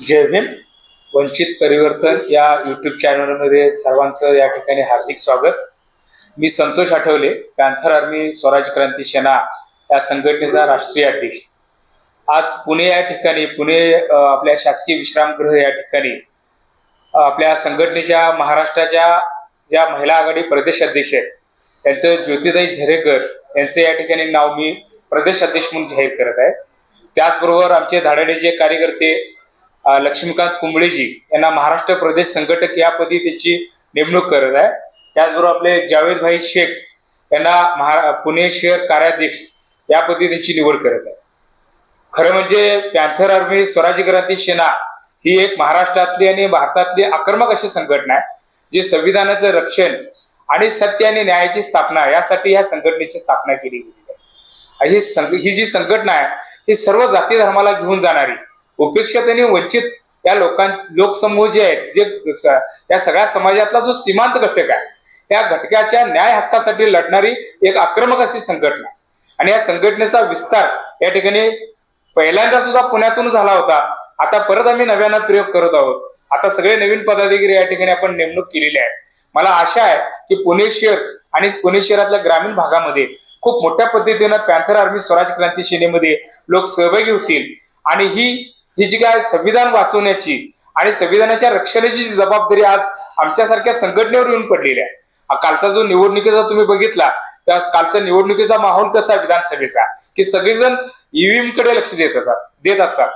जय भीम. वंचित परिवर्तन या युट्यूब चॅनलमध्ये सर्वांचं या ठिकाणी हार्दिक स्वागत. मी संतोष आठवले पॅन्थर आर्मी स्वराज क्रांती सेना या संघटनेचा राष्ट्रीय अध्यक्ष. आज पुणे या ठिकाणी पुणे आपल्या शासकीय विश्रामगृह या ठिकाणी आपल्या संघटनेच्या महाराष्ट्राच्या ज्या महिला आघाडी प्रदेश अध्यक्ष आहेत त्यांचं ज्योतिताई झरेकर यांचं या ठिकाणी नाव मी प्रदेश अध्यक्ष म्हणून जाहीर करत आहे. त्याचबरोबर आमचे धाडाडेचे कार्यकर्ते लक्ष्मीकांत कुंबळेजी यांना महाराष्ट्र प्रदेश संघटक या पदी त्याची नेमणूक करत आहे. त्याचबरोबर आपले जावेदभाई शेख यांना महा पुणे शहर कार्याध्यक्ष या पदी त्याची निवड करत आहे. खरं म्हणजे पॅन्थर आर्मी स्वराज्य क्रांती सेना ही एक महाराष्ट्रातली आणि भारतातली आक्रमक अशी संघटना आहे जी संविधानाचं रक्षण आणि सत्य आणि न्यायाची स्थापना यासाठी या संघटनेची स्थापना केली गेली आहे ही जी संघटना आहे ही सर्व जाती धर्माला घेऊन जाणारी उपेक्षित आणि वंचित या लोकां लोकसमूह जे आहेत जे या सगळ्या समाजातला जो सीमांत घटक आहे या घटकाच्या न्याय हक्कासाठी लढणारी एक आक्रमक अशी संघटना आहे. आणि या संघटनेचा विस्तार या ठिकाणी पहिल्यांदा सुद्धा पुण्यातून झाला होता. आता परत आम्ही नव्यानं प्रयोग करत आहोत. आता सगळे नवीन पदाधिकारी या ठिकाणी आपण नेमणूक केलेली आहे. मला आशा आहे की पुणे शहर आणि पुणे शहरातल्या ग्रामीण भागामध्ये खूप मोठ्या पद्धतीनं पॅन्थर आर्मी स्वराज क्रांती सेनेमध्ये लोक सहभागी होतील. आणि ही ही जी काय संविधान वाचवण्याची आणि संविधानाच्या रक्षणाची जी जबाबदारी आज आमच्यासारख्या संघटनेवर येऊन पडलेली आहे. कालचा जो निवडणुकीचा तुम्ही बघितला त्या कालचा निवडणुकीचा माहोल कसा आहे विधानसभेचा? की सगळेजण ईव्हीएमकडे लक्ष देत देत असतात.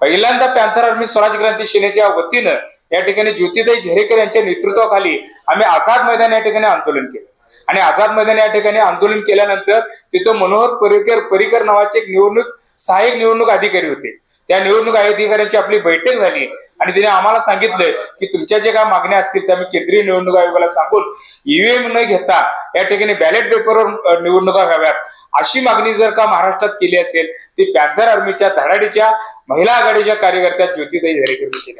पहिल्यांदा पॅन्थर आर्मी स्वराज क्रांती सेनेच्या वतीनं या ठिकाणी ज्योतिताई झरेकर यांच्या नेतृत्वाखाली आम्ही आझाद मैदान या ठिकाणी आंदोलन केलं. आणि आझाद मैदान या ठिकाणी आंदोलन केल्यानंतर तिथं मनोहर परिकर परिकर नावाचे एक निवडणूक सहाय्यक निवडणूक अधिकारी होते. त्या निवडणूक अधिकाऱ्यांची आपली बैठक झाली. आणि तिने आम्हाला सांगितलंय की तुमच्या जे काय मागण्या असतील त्या मी केंद्रीय निवडणूक आयोगाला सांगून ईव्हीएम न घेता या ठिकाणी बॅलेट पेपरवर निवडणुका व्हाव्यात. अशी मागणी जर का महाराष्ट्रात केली असेल ती पॅन्थर आर्मीच्या धडाडीच्या महिला आघाडीच्या कार्यकर्त्या ज्योतिताई झरेकर केली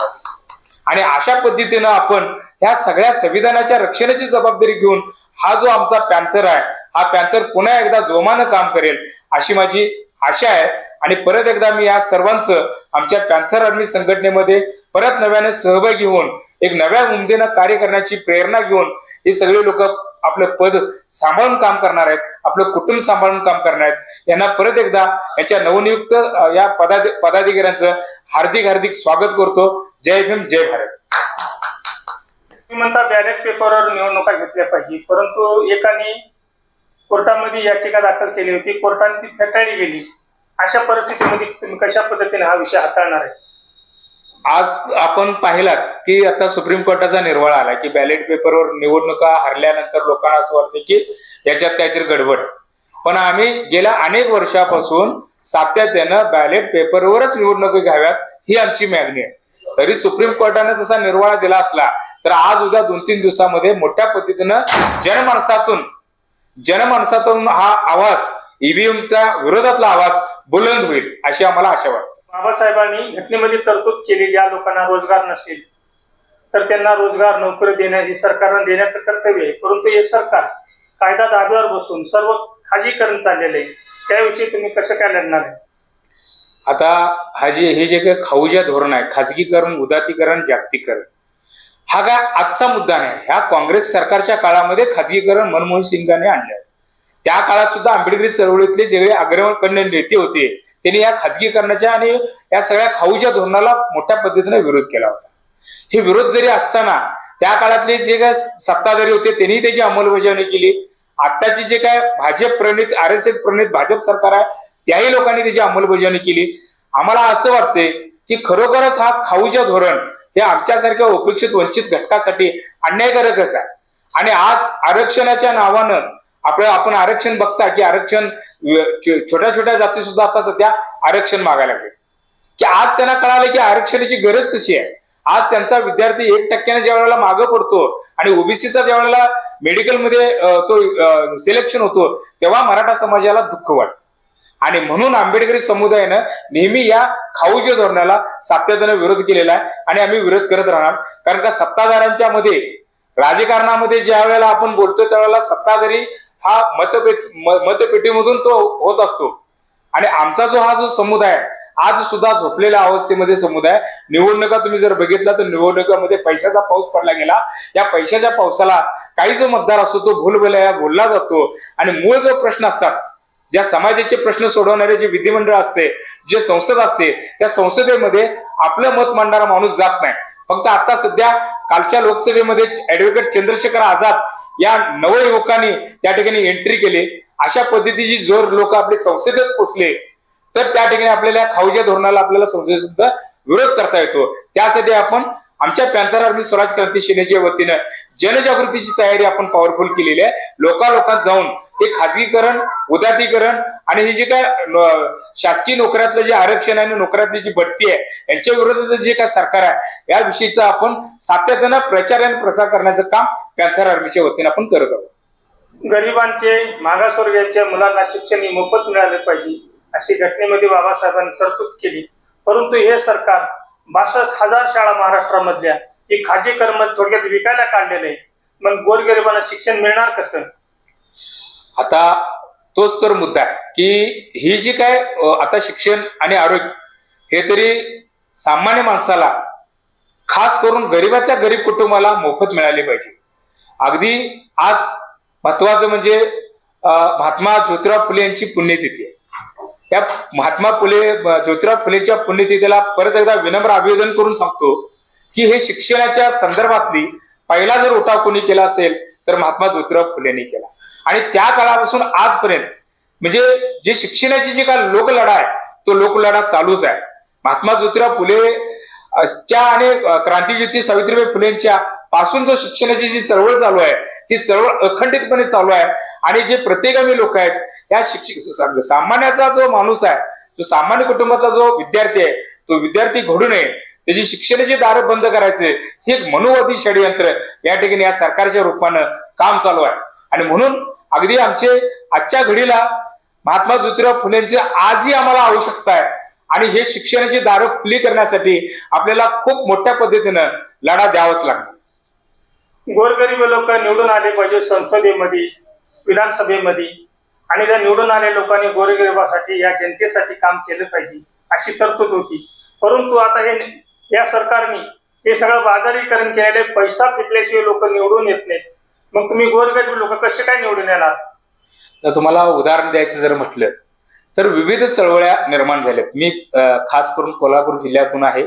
आणि अशा पद्धतीनं आपण ह्या सगळ्या संविधानाच्या रक्षणाची जबाबदारी घेऊन हा जो आमचा पॅन्थर आहे हा पॅन्थर पुन्हा एकदा जोमानं काम करेल अशी माझी आशा आहे. आणि परत एकदा मी या सर्वांचं आमच्या पॅन्थर आर्मी संघटनेमध्ये परत नव्याने सहभागी होऊन एक नव्या उमदेनं कार्य करण्याची प्रेरणा घेऊन हे सगळे लोक आपलं पद सांभाळून काम करणार आहेत आपलं कुटुंब सांभाळून काम करणार आहेत. यांना परत एकदा याच्या नवनियुक्त या पदा पदाधिकाऱ्यांचं हार्दिक हार्दिक स्वागत करतो. जय भीम जय भारत. म्हणतात म्हणता बॅलेट पेपरवर निवडणुका घेतल्या पाहिजे परंतु एकाने कोर्टामध्ये याचिका दाखल केली होती. कोर्टाने ती फेटाळली गेली. अशा परिस्थितीमध्ये तुम्ही कशा पद्धतीने हा विषय हाताळणार आहे? आज आपण पाहिलात की आता सुप्रीम कोर्टाचा निर्वाळ आला की बॅलेट पेपरवर निवडणुका हरल्यानंतर लोकांना असं वाटतं की याच्यात काहीतरी गडबड पण आम्ही गेल्या अनेक वर्षापासून सातत्यानं बॅलेट पेपरवरच निवडणुका घ्याव्यात ही आमची मागणी आहे. तरी सुप्रीम कोर्टाने तसा निर्वाळा दिला असला तर आज उद्या दोन तीन दिवसामध्ये मोठ्या पद्धतीनं जनमानसातून जनमानसातून हा आवाज ईव्हीएमचा विरोधातला आवाज बुलंद होईल अशी आम्हाला आशा वाटते. बाबासाहेबांनी घटनेमध्ये तरतूद केली ज्या लोकांना रोजगार नसेल तर त्यांना रोजगार नोकरी देणं हे सरकारनं देण्याचं कर्तव्य आहे. परंतु हे सरकार कायदा धाब्यावर बसून सर्व खाजीकरण चाललेलं आहे. त्याविषयी तुम्ही कसं काय लढणार आहे? आता हा जे हे जे काही खाऊच्या धोरण आहे खाजगीकरण उदातीकरण जागतिकरण हा काय आजचा मुद्दा नाही. ह्या काँग्रेस सरकारच्या काळामध्ये खाजगीकरण मनमोहन सिंगाने आणलं त्या काळात सुद्धा आंबेडकरी चळवळीतले सगळे अग्रगण्य नेते होते त्यांनी या खाजगीकरणाच्या आणि या सगळ्या खाऊच्या धोरणाला मोठ्या पद्धतीने विरोध केला होता. हे विरोध जरी असताना त्या काळातले जे काय सत्ताधारी होते त्यांनी त्याची अंमलबजावणी केली. आत्ताची जे काय भाजप प्रणित आर एस एस प्रणित भाजप सरकार आहे त्याही लोकांनी त्याची अंमलबजावणी केली. आम्हाला असं वाटते की खरोखरच हा खाऊच्या धोरण हे आमच्यासारख्या उपेक्षित वंचित घटकासाठी अन्यायकारकच आहे. आणि आज आरक्षणाच्या नावानं आपलं आपण आरक्षण बघता की आरक्षण छोट्या छोट्या जाती सुद्धा आता सध्या आरक्षण मागायला लागले. की आज त्यांना कळालं की आरक्षणाची गरज कशी आहे. आज त्यांचा विद्यार्थी एक टक्क्याने ज्या वेळेला मागं पडतो आणि ओबीसीचा ज्या वेळेला मेडिकलमध्ये तो सिलेक्शन होतो तेव्हा मराठा समाजाला दुःख वाटतं. आणि म्हणून आंबेडकरी समुदायानं नेहमी या खाऊच्या धोरणाला सातत्यानं विरोध केलेला आहे. आणि आम्ही विरोध करत राहणार. कारण का सत्ताधाऱ्यांच्या मध्ये राजकारणामध्ये ज्या वेळेला आपण बोलतो त्यावेळेला सत्ताधारी हा मतपेट मतपेटीमधून तो होत असतो. आणि आमचा जो हा जो समुदाय आज सुद्धा झोपलेल्या अवस्थेमध्ये समुदाय निवडणुका तुम्ही जर बघितला तर निवडणुकामध्ये पैशाचा पाऊस पडला गेला. या पैशाच्या पावसाला काही जो मतदार असतो तो भूलभुलया बोलला जातो. आणि मूळ जो प्रश्न असतात ज्या समाजाचे प्रश्न सोडवणारे जे विधिमंडळ असते जे संसद असते त्या संसदेमध्ये आपलं मत मांडणारा माणूस जात नाही. फक्त आता सध्या कालच्या लोकसभेमध्ये ऍडव्होकेट चंद्रशेखर आझाद या नवयुवकांनी त्या ठिकाणी एंट्री केली. अशा पद्धतीची जोर लोक आपले संसदेत पोचले. तर त्या ठिकाणी आपल्याला खाऊच्या धोरणाला आपल्याला संसदेत सुद्धा विरोध करता येतो. त्यासाठी आपण आमच्या पॅन्थर आर्मी स्वराज क्रांती सेनेच्या वतीनं जनजागृतीची तयारी आपण पॉवरफुल केलेली आहे. लोकालोकात जाऊन हे खाजगीकरण उदातीकरण आणि हे जे काय शासकीय नोकऱ्यातलं जे आरक्षण आहे आणि नोकऱ्यातली जी बढती आहे यांच्या विरोधात जे काय सरकार आहे याविषयीचा आपण सातत्यानं प्रचार आणि प्रसार करण्याचं काम पॅन्थर आर्मीच्या वतीनं आपण करत आहोत. गरिबांचे मागासवर्गीयांच्या मुलांना शिक्षण हे मोफत मिळाले पाहिजे अशी घटनेमध्ये बाबासाहेबांनी तरतूद केली. परंतु हे सरकार बासष्ट हजार शाळा महाराष्ट्रामधल्या ही कर्म थोडक्यात विकायला काढलेलं आहे. मग गोरगरिबांना शिक्षण मिळणार कसं? आता तोच तर मुद्दा आहे की ही जी काय आता शिक्षण आणि आरोग्य हे तरी सामान्य माणसाला खास करून गरीबातल्या गरीब कुटुंबाला मोफत मिळाले पाहिजे. अगदी आज महत्वाचं म्हणजे महात्मा ज्योतिराव फुले यांची पुण्यतिथी आहे. या महात्मा फुले ज्योतिराव फुलेच्या पुण्यतिथीला परत एकदा विनम्र अभिवादन करून सांगतो की हे शिक्षणाच्या संदर्भातली पहिला जर उठाव कोणी केला असेल तर महात्मा ज्योतिराव फुलेंनी केला. आणि त्या काळापासून आजपर्यंत म्हणजे जे शिक्षणाची जी काय लोकलढा आहे तो लोकलढा चालूच आहे. महात्मा ज्योतिराव फुले च्या आणि क्रांतीज्योती सावित्रीबाई फुलेंच्या पासून जो शिक्षणाची जी चळवळ चालू आहे ती चळवळ अखंडितपणे चालू आहे. आणि जे प्रतिगामी लोक आहेत या शिक्षक सामान्याचा जो माणूस आहे जो सामान्य कुटुंबातला जो विद्यार्थी आहे तो विद्यार्थी घडू नये त्याची शिक्षणाची दारं बंद करायचे हे एक मनोवादी षडयंत्र या ठिकाणी या सरकारच्या रूपानं काम चालू आहे. आणि म्हणून अगदी आमचे आजच्या घडीला महात्मा ज्योतिराव फुलेंची आजही आम्हाला आवश्यकता आहे. आणि हे शिक्षणाची दारं खुली करण्यासाठी आपल्याला खूप मोठ्या पद्धतीनं लढा द्यावाच लागणार. गोरगरीब लोक निवडून आले पाहिजे संसदेमध्ये विधानसभेमध्ये. आणि त्या निवडून आलेल्या लोकांनी गोरगरिबासाठी या जनतेसाठी काम केलं पाहिजे अशी तरतूद होती. परंतु आता हे या सरकारने हे सगळं बाजारीकरण केलेले पैसा फिटल्याशिवाय लोक निवडून येत नाहीत. मग तुम्ही गोरगरीब लोक कसे काय निवडून येणार? तर तुम्हाला उदाहरण द्यायचं जर म्हटलं तर विविध चळवळ्या निर्माण झाल्यात. मी खास करून कोल्हापूर जिल्ह्यातून आहे.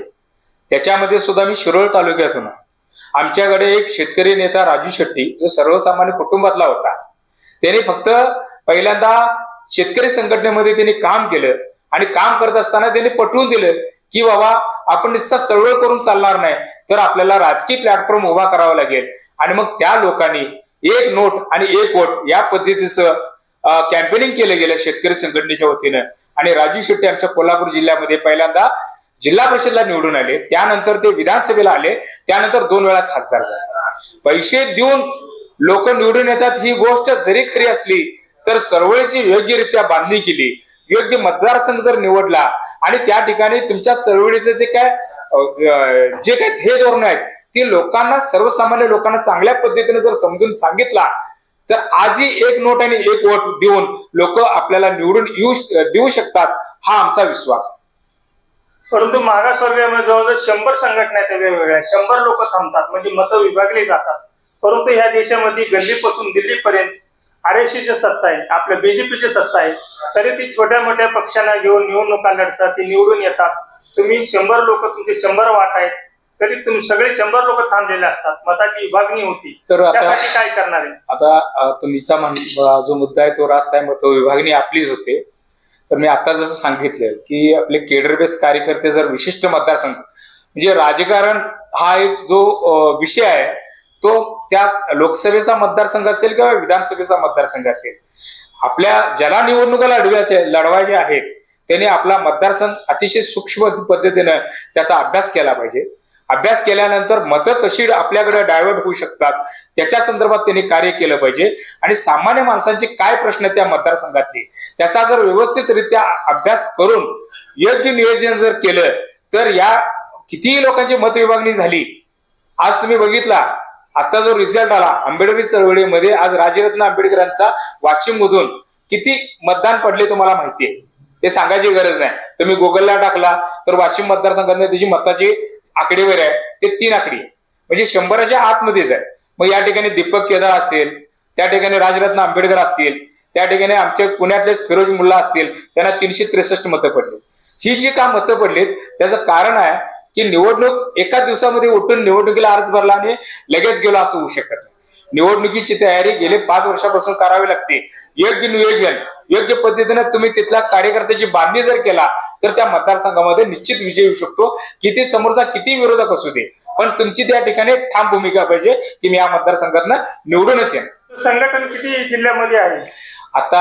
त्याच्यामध्ये सुद्धा मी शिरोळ तालुक्यातून आहे. आमच्याकडे एक शेतकरी नेता राजू शेट्टी जो सर्वसामान्य कुटुंबातला होता. त्याने फक्त पहिल्यांदा शेतकरी संघटनेमध्ये त्यांनी काम केलं आणि काम करत असताना त्यांनी पटवून दिलं की बाबा आपण नुसता चळवळ करून चालणार नाही तर आपल्याला राजकीय प्लॅटफॉर्म उभा करावा लागेल. आणि मग त्या लोकांनी एक नोट आणि एक वोट या पद्धतीचं कॅम्पेनिंग केलं गेलं शेतकरी संघटनेच्या वतीनं. आणि राजू शेट्टी आमच्या कोल्हापूर जिल्ह्यामध्ये पहिल्यांदा जिल्हा परिषदला निवडून आले त्यानंतर ते विधानसभेला आले त्यानंतर दोन वेळा खासदार झाले. पैसे देऊन लोक निवडून येतात ही गोष्ट जरी खरी असली तर चळवळीची योग्यरित्या बांधणी केली योग्य मतदारसंघ जर निवडला आणि त्या ठिकाणी तुमच्या चळवळीचे जे काय जे काही ध्येय धोरण आहेत ते लोकांना सर्वसामान्य लोकांना चांगल्या पद्धतीने जर समजून सांगितला तर आजही एक नोट आणि एक वोट देऊन लोक आपल्याला निवडून येऊ देऊ शकतात हा आमचा विश्वास आहे. परंतु मागासवर्गीयामध्ये जवळजवळ शंभर संघटना आहेत वेगवेगळ्या शंभर लोक थांबतात म्हणजे मतं विभागली जातात. परंतु ह्या देशामध्ये गल्लीपासून दिल्लीपर्यंत आरएससीची सत्ता आहे आपल्या बीजेपीची सत्ता आहे. तरी ती छोट्या मोठ्या पक्षांना घेऊन निवडणुका लढतात ते निवडून येतात. तुम्ही शंभर लोक तुमचे शंभर वाट आहेत. तरी तुम्ही सगळे शंभर लोक थांबलेले असतात मताची विभागणी होती. तर आता त्यासाठी काय करणार आहे? आता अ, जो मुद्दा आहे तो रास्त आहे मत विभागणी आपलीच होते. तर मी आता जसं सांगितलं की आपले केडर बेस कार्यकर्ते जर विशिष्ट मतदारसंघ म्हणजे राजकारण हा एक जो विषय आहे तो त्या लोकसभेचा मतदारसंघ असेल किंवा विधानसभेचा मतदारसंघ असेल आपल्या ज्याला निवडणुका लढव्याचे लढवायचे आहेत त्याने आपला मतदारसंघ अतिशय सूक्ष्म पद्धतीनं त्याचा अभ्यास केला पाहिजे. अभ्यास केल्यानंतर मतं कशी आपल्याकडे डायव्हर्ट होऊ शकतात त्याच्या संदर्भात त्यांनी कार्य केलं पाहिजे. आणि सामान्य माणसांचे काय प्रश्न त्या मतदारसंघातले? त्याचा जर व्यवस्थितरित्या अभ्यास करून योग्य नियोजन जर केलं तर या कितीही लोकांची मतविभागणी झाली आज तुम्ही बघितला आता जो रिझल्ट आला आंबेडकरी चळवळीमध्ये आज राजरत्न आंबेडकरांचा वाशिम मधून किती मतदान पडले तुम्हाला माहिती आहे? ते सांगायची गरज नाही. तुम्ही गुगलला टाकला तर वाशिम मतदारसंघाने त्याची मताची आकडेवारी आहे ते तीन आकडी आहे. म्हणजे शंभराच्या आतमध्येच आहे. मग या ठिकाणी दीपक केदार असेल त्या ठिकाणी राजरत्न आंबेडकर असतील त्या ठिकाणी आमचे पुण्यातलेच फिरोज मुल्ला असतील त्यांना तीनशे त्रेसष्ट मतं पडली ही जी का मतं पडलीत त्याचं कारण आहे की निवडणूक एका दिवसामध्ये उठून निवडणुकीला अर्ज भरला आणि लगेच गेलो असं होऊ शकत नाही. निवडणुकीची तयारी गेले पाच वर्षापासून करावी लागते. योग्य नियोजन योग्य पद्धतीने तुम्ही तिथल्या कार्यकर्त्याची बांधणी जर केला तर त्या मतदारसंघामध्ये निश्चित विजय येऊ शकतो. किती समोरचा किती विरोधक असू दे पण तुमची त्या ठिकाणी ठाम भूमिका पाहिजे की मी या मतदारसंघातनं निवडूनच येईन संघटन किती जिल्ह्यामध्ये आहे? आता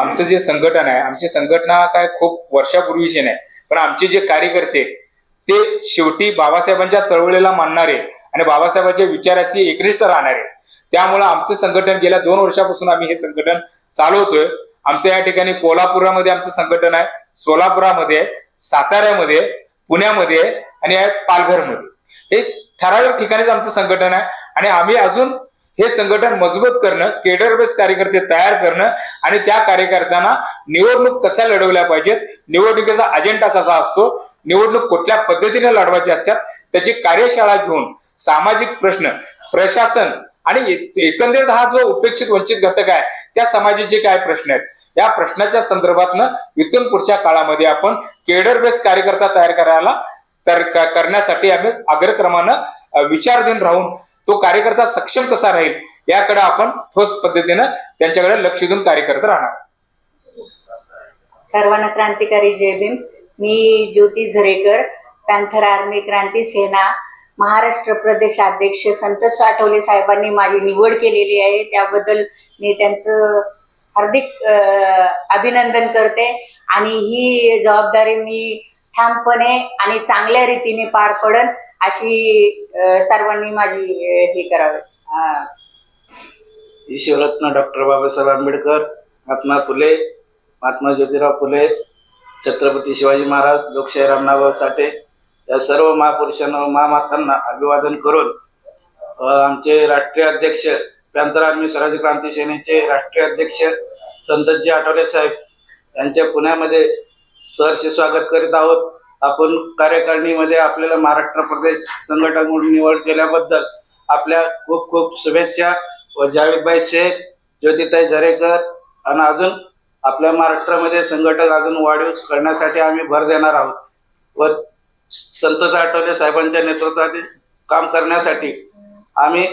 आमचं जे संघटन आहे आमची संघटना काय खूप वर्षापूर्वीची नाही पण आमचे जे कार्यकर्ते ते शेवटी बाबासाहेबांच्या चळवळीला मानणारे आणि बाबासाहेबांच्या विचाराशी एकनिष्ठ आहे त्यामुळे आमचं संघटन गेल्या दोन वर्षापासून आम्ही हे संघटन चालवतोय. आमचं या ठिकाणी कोल्हापुरामध्ये आमचं संघटन आहे सोलापुरामध्ये साताऱ्यामध्ये पुण्यामध्ये आणि पालघरमध्ये. हे ठराविक ठिकाणीच आमचं संघटन आहे आणि आम्ही अजून हे संघटन मजबूत करणं केडर बेस कार्यकर्ते तयार करणं आणि त्या कार्यकर्त्यांना निवडणूक कशा लढवल्या पाहिजेत निवडणुकीचा अजेंडा कसा असतो निवडणूक कुठल्या पद्धतीने लढवायची असतात त्याची कार्यशाळा घेऊन सामाजिक प्रश्न प्रशासन आणि एकंदरीत हा जो उपेक्षित वंचित घटक आहे त्या समाजाचे काय प्रश्न आहेत या प्रश्नाच्या संदर्भातनं इथून पुढच्या काळामध्ये आपण केडर बेस कार्यकर्ता तयार करायला तर करण्यासाठी आम्ही अग्रक्रमानं विचारधीन राहून तो कार्यकर्ता सक्षम कसा राहील याकडे आपण ठोस पद्धतीनं त्यांच्याकडे लक्ष देऊन कार्य करत राहणार. सर्वांना क्रांतिकारी जय भीम. मी ज्योती झरेकर पॅन्थर आर्मी क्रांती सेना महाराष्ट्र प्रदेश अध्यक्ष संतोष आठवले साहेबांनी माझी निवड केलेली आहे. त्याबद्दल मी त्यांचं हार्दिक अभिनंदन करते. आणि ही जबाबदारी मी ठामपणे आणि चांगल्या रीतीने पार पडन. अशी सर्वांनी माझी हे करावे. अं, ईश्वरत्न डॉक्टर बाबासाहेब आंबेडकर महात्मा फुले महात्मा ज्योतिराव फुले छत्रपती शिवाजी महाराज लोकशाही रामनाभाऊ साठे या सर्व महापुरुषांना महामातांना अभिवादन करून आमचे राष्ट्रीय अध्यक्ष पॅंथर आर्मी स्वराज्य क्रांती सेनेचे राष्ट्रीय अध्यक्ष संतजी आठवले साहेब यांच्या पुण्यामध्ये सहर्ष स्वागत करीत आहोत. आपण कार्यकारिणीमध्ये आपल्याला महाराष्ट्र प्रदेश संघटन म्हणून निवड केल्याबद्दल आपल्या खूप खूप शुभेच्छा. व जावेदभाई शेख ज्योतिताई झरेकर आणि अजून आपल्या महाराष्ट्रामध्ये संघटक अजून वाढीव करण्यासाठी आम्ही भर देणार आहोत. व संतोष आठवले साहेबांच्या नेतृत्वातील काम करण्यासाठी आम्ही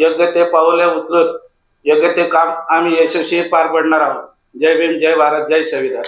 योग्य ते पावले उचलून योग्य ते काम आम्ही यशस्वी पार पडणार आहोत. जय भीम जय भारत जय संविधान.